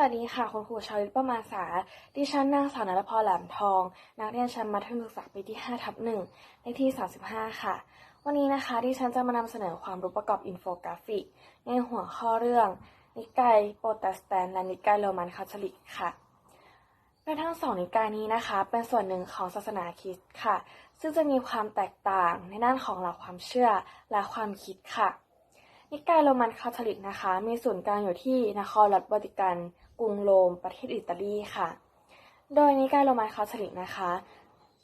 วัสดีค่ะ คุณครูชาวลิตประมาศาดิฉันนางสาวนรพรแหลมทอง นักเรียนชั้นมัธยมศึกษาปีที่5ทับหนึ่งเลขที่ 35 ค่ะ วันนี้นะคะดิฉันจะมานำเสนอความรู้ประกอบอินโฟกราฟิก ในหัวข้อเรื่อง นิกายโปรเตสแตนต์และนิกายโรมันคาทอลิกค่ะโดยทั้งสองนิกายนี้นะคะ เป็นส่วนหนึ่งของศาสนาคริสต์ค่ะ ซึ่งจะมีความแตกต่างในด้านของหลักความเชื่อและความคิดค่ะ นิกายโรมันคาทอลิกนะคะ มีศูนย์กลางอยู่ที่นครรัฐวาติกัน กรุงโรม ประเทศอิตาลีค่ะ โดยนิกายโรมันคาทอลิกนะคะ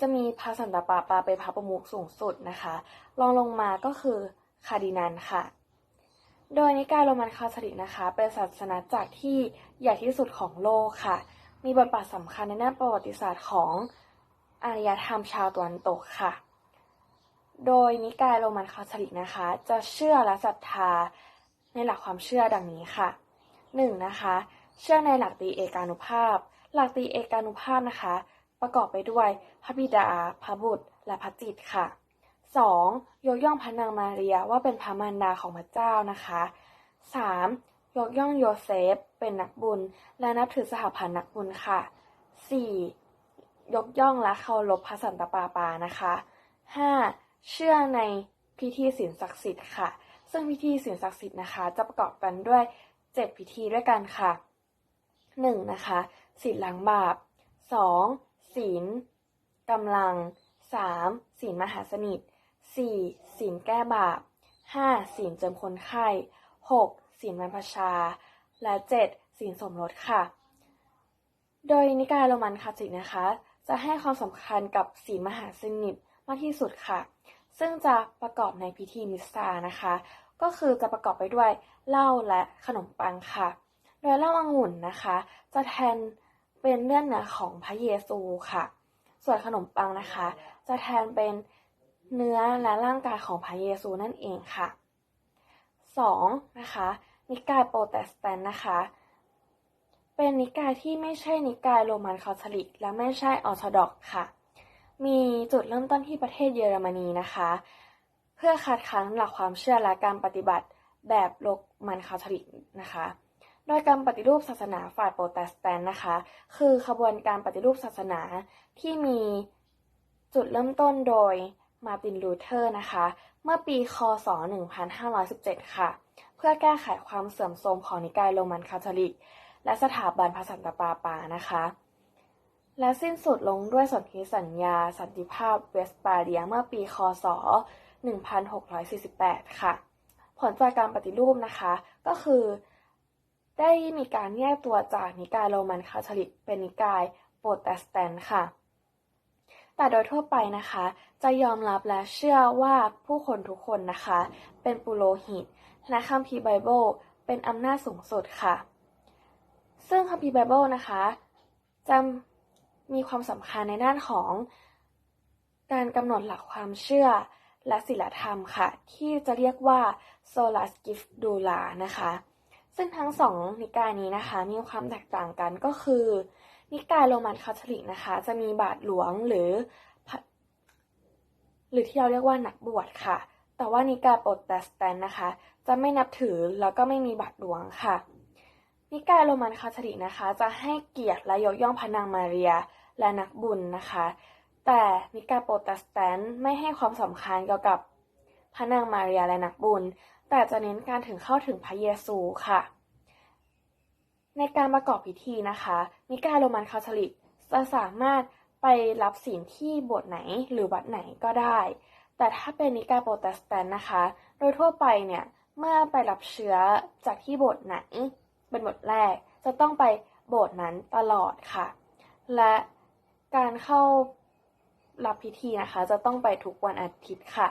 จะมีพระสันตะปาปาเป็นพระประมุขสูงสุดนะคะรองลงมาก็คือคาร์ดินัลค่ะ โดยนิกายโรมันคาทอลิกนะคะ เป็นศาสนาจักรที่ใหญ่ที่สุดของโลกค่ะ มีบทบาทสำคัญในด้าประวัติศาสตร์ของอารยธรรมชาวตะวันตกค่ะ โดยนิกายโรมันคาทอลิกนะคะ จะเชื่อและศรัทธาในหลักความเชื่อดังนี้ค่ะ 1. นะคะ เชื่อในหลักตีเอกานุภาพ หลักตีเอกานุภาพนะคะ ประกอบไปด้วยพระบิดา พระบุตร และพระจิตค่ะ 2. ยกย่องพระนางมาเรียว่าเป็นพระมารดาของพระเจ้านะคะ 3. ยกย่องโยเซฟเป็นนักบุญ และนับถือสหพันธ์นักบุญค่ะ 4. ยกย่องและเคารพพระสันตะปาปานะคะ 5. เชื่อในพิธีศีลศักดิ์สิทธิ์ค่ะ ซึ่งพิธีศีลศักดิ์สิทธิ์นะคะ จะประกอบกันด้วย 7 พิธีด้วยกันค่ะ 1. นะคะศีลล้างบาป 2. ศีลกำลัง 3. ศีลมหาสนิท 4. ศีลแก้บาป 5. ศีลเจิมคนไข้ 6. ศีลบรรพชา และ 7. ศีลสมรสค่ะ โดยนิกายโรมันคาทอลิกนะคะ จะให้ความสำคัญกับศีลมหาสนิทมากที่สุดค่ะ ซึ่งจะประกอบในพิธีมิสซานะคะ ก็คือจะประกอบไปด้วยเหล้าและขนมปังค่ะ โดยเหล้าองุ่นนะคะ จะแทนเป็นเลือดเนื้อของพระเยซูค่ะ ส่วนขนมปังนะคะ จะแทนเป็นเนื้อและร่างกายของพระเยซูนั่นเองค่ะ 2. นะคะนิกายโปรเตสแตนต์นะคะ เป็นนิกายที่ไม่ใช่นิกายโรมันคาทอลิก และไม่ใช่ออร์โธดอกค่ะ มีจุดเริ่มต้นที่ประเทศเยอรมนีนะคะ เพื่อคัดค้านหลักความเชื่อและการปฏิบัติแบบโรมันคาทอลิกนะคะ โดยการปฏิรูปศาสนาฝ่ายโปรเตสแตนต์นะคะ คือขบวนการปฏิรูปศาสนาที่มีจุดเริ่มต้นโดยมาตินลูเทอร์นะคะ เมื่อปีคศ 1517 ค่ะ เพื่อแก้ไขความเสื่อมโทรมของนิกายโรมันคาทอลิก และสถาบันพระสันตะปาปานะคะ และสิ้นสุดลงด้วยสนธิสัญญาสันติภาพเวสปาเลียเมื่อปี คศ 1648 ค่ะ ผลจากการปฏิรูปนะคะ ก็คือ ได้มีการแยกตัวจากนิกายโรมันคาทอลิกเป็นนิกายโปรเตสแตนต์ค่ะ แต่โดยทั่วไปนะคะ จะยอมรับและเชื่อว่าผู้คนทุกคนนะคะ เป็นปุโรหิต และคัมภีร์ไบเบิลเป็นอำนาจสูงสุดค่ะ ซึ่งคัมภีร์ไบเบิลนะคะจะ มีความสำคัญในด้านของการกำหนดหลักความเชื่อและศีลธรรมค่ะ ที่จะเรียกว่า sola scriptura นะคะ ซึ่งทั้งสองนิกายนี้นะคะ มีความแตกต่างกันก็คือ นิกายโรมันคาทอลิกนะคะ จะมีบาทหลวงหรือ หรือที่เราเรียกว่านักบวชค่ะ แต่ว่านิกายโปรเตสแตนต์นะคะ จะไม่นับถือแล้วก็ไม่มีบาทหลวงค่ะ นิกายโรมันคาทอลิกนะคะ จะให้เกียรติและยกย่องพระนางมาเรีย และนักบุญนะคะ แต่นิกายโปรเตสแตนต์ไม่ให้ความสำคัญเกี่ยวกับพระนางมาเรียและนักบุญ แต่จะเน้นการถึงเข้าถึงพระเยซูค่ะ ในการประกอบพิธีนะคะ นิกายโรมันคาทอลิกจะสามารถไปรับศีลที่โบสถ์ไหนหรือวัดไหนก็ได้ แต่ถ้าเป็นนิกายโปรเตสแตนต์นะคะ โดยทั่วไปเนี่ย เมื่อไปรับเชื้อจากที่โบสถ์ไหนเป็นบทแรก จะต้องไปโบสถ์นั้นตลอดค่ะ และ การเข้ารับพิธีนะคะ จะต้องไปทุกวันอาทิตย์ค่ะ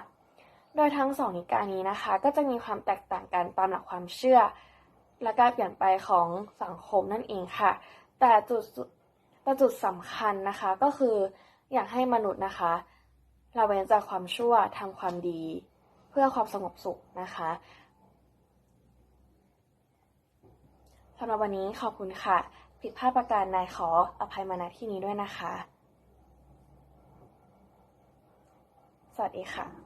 โดยทั้งสองนิกายนี้นะคะ ก็จะมีความแตกต่างกันตามหลักความเชื่อ และการเปลี่ยนไปของสังคมนั่นเองค่ะ แต่จุดแต่จุดสำคัญนะคะก็คืออยากให้มนุษย์นะคะละเว้นจากความชั่วทำความดี เพื่อความสงบสุขนะคะสำหรับวันนี้ขอบคุณค่ะ ผิดพลาดประการใดขออภัยมาณที่นี้ด้วยนะคะ สวัสดีค่ะ